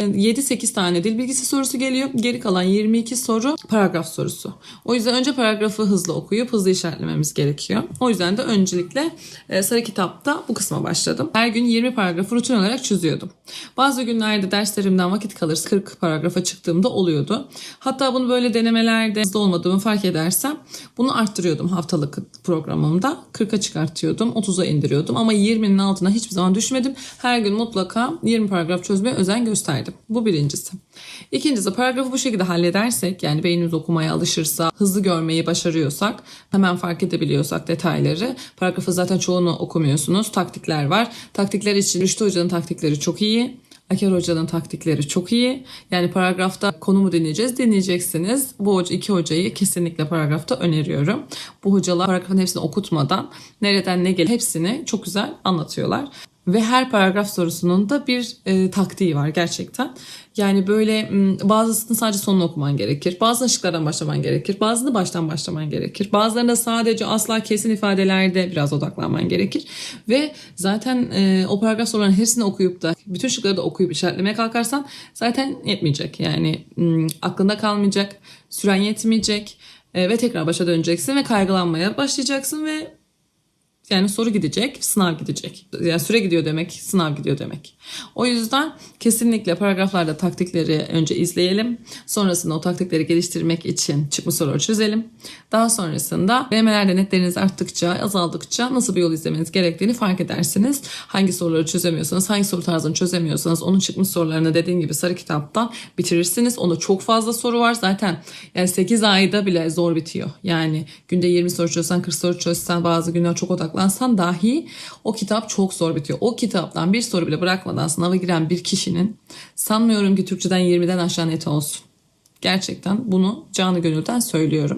7-8 tane dil bilgisi sorusu geliyor. Geri kalan 22 soru paragraf sorusu. O yüzden önce paragrafı hızlı okuyup hızlı işaretlememiz gerekiyor. O yüzden de öncelikle e, sarı kitapta bu kısma başladım. Her gün 20 paragrafı rutin olarak çözüyordum. Bazı günlerde derslerimden vakit kalırsa 40 paragrafa çıktığımda oluyordu. Hatta bunu böyle denemelerde hızlı olmadığımı fark edersem bunu arttırıyordum haftalık programımda. 40'a çıkartıyordum, 30'a indiriyordum ama 20'nin altına hiçbir zaman düşmedim. Her gün mutlaka 20 paragraf çözmeye özen gösterdim. Bu birincisi. İkincisi paragrafı bu şekilde halledersek yani beynimiz okumaya alışırsa, hızlı görmeyi başarıyorsak, hemen fark edebiliyorsak detayları. Paragrafı zaten çoğunu okumuyorsunuz. Taktikler var. Taktikler için Rüştü Hoca'nın taktikleri çok iyi. Aker Hoca'nın taktikleri çok iyi. Yani paragrafta konumu dinleyeceğiz. Dinleyeceksiniz. Bu hoca, iki hocayı kesinlikle paragrafta öneriyorum. Bu hocalar paragrafın hepsini okutmadan nereden ne gelir hepsini çok güzel anlatıyorlar. Ve her paragraf sorusunun da bir e, taktiği var gerçekten. Yani böyle bazısını sadece sonunu okuman gerekir. Bazı ışıklardan başlaman gerekir. Bazını baştan başlaman gerekir. Bazılarında sadece asla kesin ifadelerde biraz odaklanman gerekir. Ve zaten e, o paragraf soruların hepsini okuyup da bütün şıkları da okuyup işaretlemeye kalkarsan zaten yetmeyecek. Yani aklında kalmayacak, süren yetmeyecek ve tekrar başa döneceksin ve kaygılanmaya başlayacaksın ve yani soru gidecek, sınav gidecek. Yani süre gidiyor demek, sınav gidiyor demek. O yüzden kesinlikle paragraflarda taktikleri önce izleyelim. Sonrasında o taktikleri geliştirmek için çıkmış soruları çözelim. Daha sonrasında denemelerde netleriniz arttıkça, azaldıkça nasıl bir yol izlemeniz gerektiğini fark edersiniz. Hangi soruları çözemiyorsanız, hangi soru tarzını çözemiyorsanız onun çıkmış sorularını dediğim gibi sarı kitaptan bitirirsiniz. Onda çok fazla soru var. Zaten yani 8 ayda bile zor bitiyor. Yani günde 20 soru çözsen, 40 soru çözsen, bazı günler çok odaklansan dahi o kitap çok zor bitiyor. O kitaptan bir soru bile bırakmadan sınava giren bir kişinin sanmıyorum ki Türkçeden 20'den aşağı net olsun. Gerçekten bunu canı gönülden söylüyorum.